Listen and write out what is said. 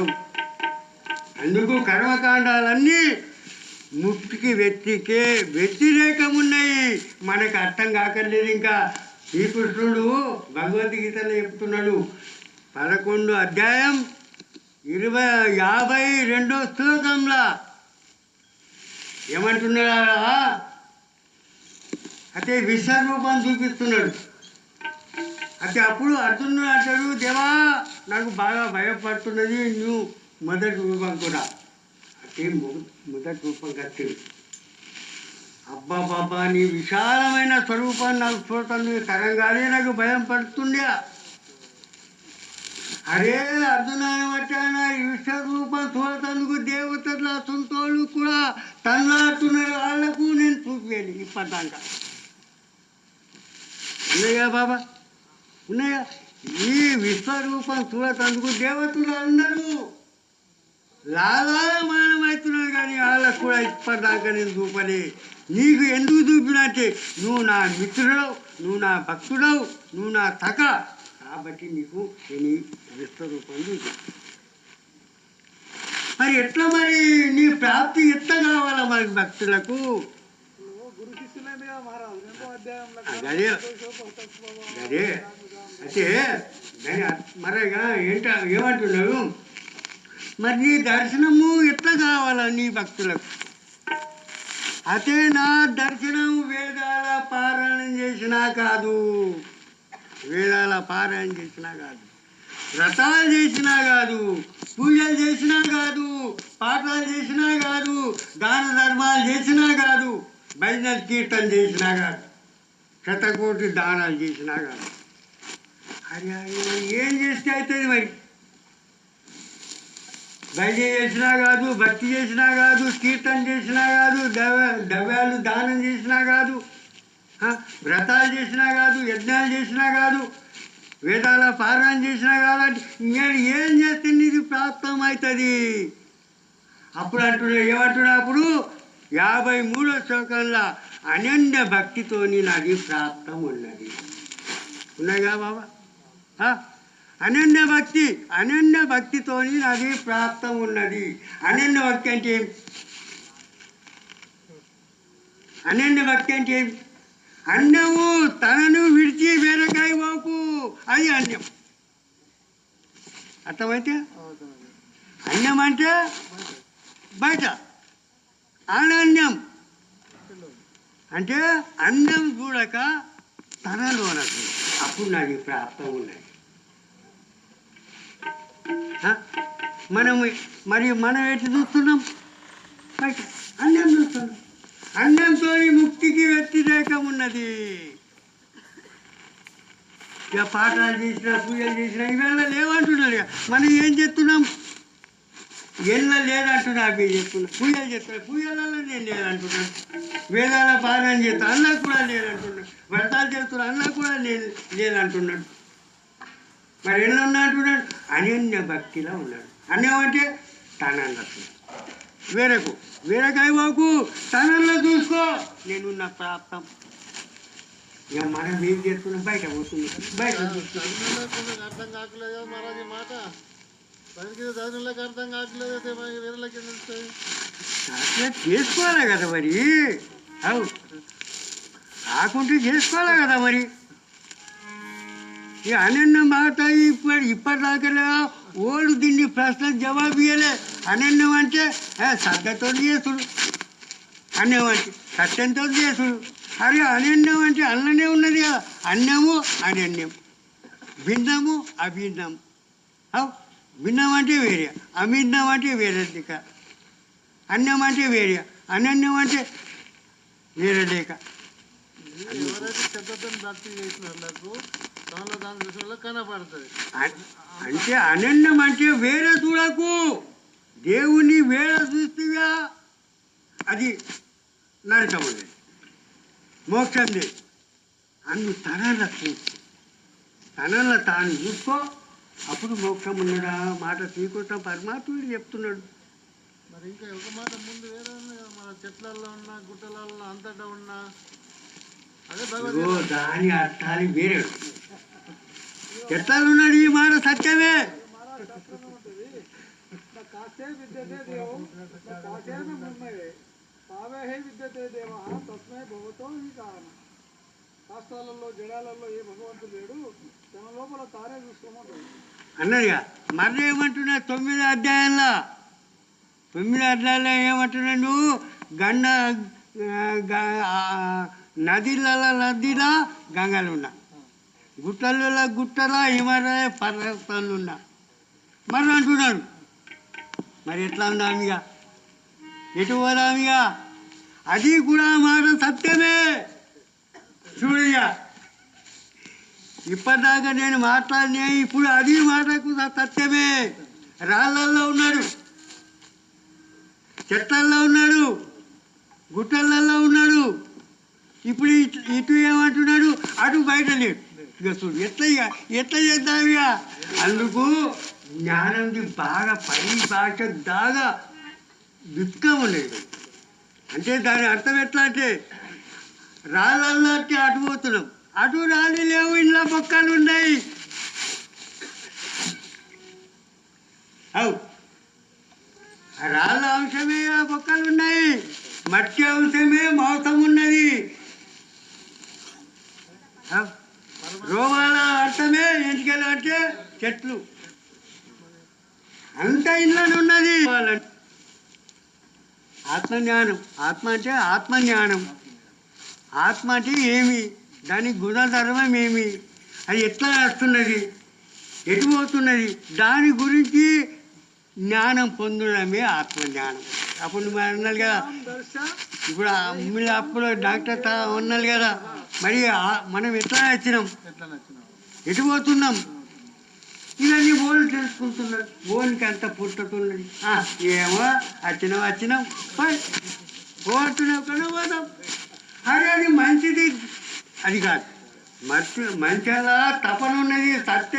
అవు. అందుకు కర్మకాండాలన్నీ ముక్తికి వ్యక్తికే వ్యతిరేకమున్నాయి. మనకు అర్థం కాకర్లేదు ఇంకా. శ్రీకృష్ణుడు భగవద్గీతలో చెప్తున్నాడు. పదకొండు అధ్యాయం ఇరవై యాభై రెండో శ్లోకంలో. ఏమంటున్నాడా అయితే విశ్వరూపం చూపిస్తున్నాడు. అయితే అప్పుడు అర్జునుడు నాకు బాగా భయపడుతున్నది నువ్వు మొదటి రూపం కూడా. అంటే మొదటి రూపం కట్టింది అబ్బా బాబా నీ విశాలమైన స్వరూపం నాకు చూడటానికి తరంగానే నాకు భయం పడుతుండే. అరే అర్జునాన్ని ఈ విశ్వరూపం చూడటందుకు దేవతల సొంతోళ్ళు కూడా తన్నాడుతున్నారు వాళ్ళకు నేను చూపించాను ఇప్పటిదాకా ఉన్నాయా బాబా? ఉన్నాయా? ఈ విశ్వరూపం చూడటందుకు దేవతలు అందరూ లాలాయమానమవుతున్నారు కానీ వాళ్ళకు కూడా ఇప్పటిదాకా నేను చూపలే. నీకు ఎందుకు చూపినట్టే నువ్వు నా మిత్రుడవు నువ్వు నా భక్తుడవు నువ్వు నా తక. కాబట్టి నీకు నేను విశ్వరూపం చూపి. మరి ఎట్లా మరి నీ ప్రాప్తి ఎట్లా కావాలా మరి భక్తులకు గురు శిష్యులైంది కదా మహారాజు రెండో అధ్యాయంలో అదే అదే అయితే దాని ఏంట ఏమంటున్నావు? మరి నీ దర్శనము ఎట్లా కావాలా నీ భక్తులకు? అదే నా దర్శనం వేదాల పారాయణం చేసినా కాదు. వేదాల పారాయణం చేసినా కాదు. వ్రతాలు చేసినా కాదు. పూజలు చేసినా కాదు. పాఠాలు చేసినా కాదు. దాన ధర్మాలు చేసినా కాదు. భజన కీర్తన చేసినా కాదు శతకోటి దానాలు చేసినా కాదు. అరే ఏం చేస్తే అవుతుంది మరి? భజన చేసినా కాదు భక్తి చేసినా కాదు కీర్తన చేసినా కాదు దవ దవ్యాలు దానం చేసినా కాదు వ్రతాలు చేసినా కాదు యజ్ఞాలు చేసినా కాదు వేదాల పారాయణ చేసినా కాదంటే నేను ఏం చేస్తే నీది ప్రాప్తం అవుతుంది? అప్పుడు అంటున్నా ఏమంటున్నా అప్పుడు? యాభై మూడో శ్లోకంలో అనన్య భక్తితోని నాది ప్రాప్తం ఉన్నది. ఉన్నాయిగా బాబా? అనన్య భక్తి అనన్య భక్తితోని నాది ప్రాప్తం ఉన్నది. అనన్య భక్తి అంటే ఏం? అనన్య భక్తి అంటే ఏం? అన్నము తనను విడిచి వేరకాయ పోకు అది అన్యం అర్థమైతే? అన్నం అంటే? బయట. అనన్యం అంటే అన్నం చూడక తనలోనకు అప్పుడు నాకు ప్రాప్తం ఉన్నది. మనం మనము మరి మనం ఎటు చూస్తున్నాం? బయట అన్నం చూస్తున్నాం. అన్నంతో ముక్తికి వ్యతిరేకం ఉన్నది. ఇక పాఠాలు చేసినా పూజలు చేసినా ఇవన్నీ లేవంటున్నారు ఇక. మనం ఏం చేస్తున్నాం? ఎల్ల లేదంటున్నా అవి చెప్తున్నా. పూజలు చేస్తున్నా పూజలలో నేను లేదంటున్నాను వేదాల పారాయణ చేస్తా అన్నా కూడా లేదంటున్నాడు వ్రతాలు చేస్తున్నా అన్నా కూడా నేను లేదంటున్నాడు. మరి ఎన్ని ఉన్నా అంటున్నాడు? అనన్య భక్తిలో ఉన్నాడు. అన్యం అంటే తనన్నట్టు వేరకు. వేరకాయ బాకు తనల్లో చూసుకో. నేనున్న ప్రాప్తం. ఇక మనం ఏం చేస్తున్నాం? బయట పోతుంది బయట అర్థం కాకలేదు మహారాజు మాట? పనికి అర్థం కాకలేదు అయితే మరి తెలుస్తాయి? అట్లా చేసుకోవాలి కదా మరి. అవు. కాకుంటే చేసుకోవాలి కదా మరి. ఈ అనన్య మాట ఇప్పుడు ఇప్పటిదాకా ఓళ్ళు దీన్ని ప్రశ్నకు జవాబు ఇవ్వలే అనన్యం అంటే శ్రద్ధతో చేసుడు. అన్నం అంటే సత్యంతో చేసుడు. అరే అనన్యం అంటే అన్ననే ఉన్నది కదా. అన్నము అనన్యం భిన్నము అభిన్నం. అవు. భిన్నం అంటే వేరే అభిన్నం అంటే వేరే దిక్క అన్నం అంటే వేరే అనన్యం అంటే వేరే లేక ఎవరైతే శబ్దంతో భక్తి చేసిన వాళ్ళకు దానిలో దాని చూసిన వాళ్ళకి కనపడుతుంది అన్- అంటే అనన్యం అంటే వేరే చూడకు దేవుని వేరే చూస్తుగా అది నరకం ఉంది మోక్షం లేదు అందు తనల చూసుకో తనల తాను చూసుకో అప్పుడు మోక్షం ఉన్నదా? మాట శ్రీకృష్ణ పరమాత్ముడు చెప్తున్నాడు. మరి ఇంకా ఒక మాట ముందు వేరే మన చెట్లలో ఉన్న గుట్టలలో అంతటా ఉన్న. అదే దాని అర్థాలు వేరే. ఎట్లా ఉన్నాడు ఈ మాట సత్యమే? తావేహే విద్యతే దేవ తస్మై భవతో ఈ కారణం శాస్త్రాలలో జడాలలో ఏ భగవంతుడు లేడు? తన లోపల అన్నదిగా ఏమంటున్నా తొమ్మిది అధ్యాయంలో? తొమ్మిది అధ్యాయంలో ఏమంటున్నా నువ్వు? గండ నదిల గ- నదిలలో నదిలా గంగలు ఉన్నా. గుట్టలలో గుట్టల హిమాలయ పర్వతాలు ఉన్నా. మరి అంటున్నాడు మరి ఎట్లా ఉందామిగా ఎటు పోదామిగా అది కూడా మాట సత్యమే. చూడగా ఇప్పటిదాకా నేను మాట్లాడినా ఇప్పుడు అది మాట్లాడకుండా సత్యమే. రాళ్ళల్లో ఉన్నాడు. చెట్లల్లో ఉన్నాడు. గుట్టలల్లో ఉన్నాడు. ఇప్పుడు ఇటు ఇటు ఏమంటున్నాడు? అటు బయట లేడు ఇక చూడు ఎట్లా ఇక ఎట్లా ఇక అందుకు జ్ఞానంది బాగా పై భాష దాగా దుఃఖం ఉండేది అంటే దాని అర్థం ఎట్లా అంటే రాళ్ళల్లో అంటే అటు పోతున్నాం. అటు రాళ్ళు లేవు ఇంట్లో పొక్కలు ఉన్నాయి. అవు. రాళ్ళ అంశమే ఆ బొక్కలు ఉన్నాయి. మట్టి అంశమే మాంసం ఉన్నది. రోమాల అర్థమే ఎంటికలు అంటే చెట్లు. అంత ఇంట్లోనే ఉన్నది. ఆత్మజ్ఞానం. ఆత్మ అంటే ఆత్మజ్ఞానం. ఆత్మ అంటే ఏమి? దాని గుణధర్మం ఏమి? అది ఎట్లా వస్తున్నది ఎటు పోతున్నది? దాని గురించి జ్ఞానం పొందడమే ఆత్మజ్ఞానం. అప్పుడు మరి అన్నారు కదా ఇప్పుడు ఆ మీరు అప్పుడు డాక్టర్ ఉన్నారు కదా మరి మనం ఎట్లా వచ్చినాం ఎట్లా ఎటు పోతున్నాం? ఇవన్నీ బోన్లు తెలుసుకుంటున్నారు బోన్కి అంత పుట్టుతున్నది. ఏమో వచ్చినాం వచ్చినాం. పోతున్నాం కదా పోతాం. అరే అది మంచిది. అది కాదు. మంచి మంచిగా తపన ఉన్నది సత్య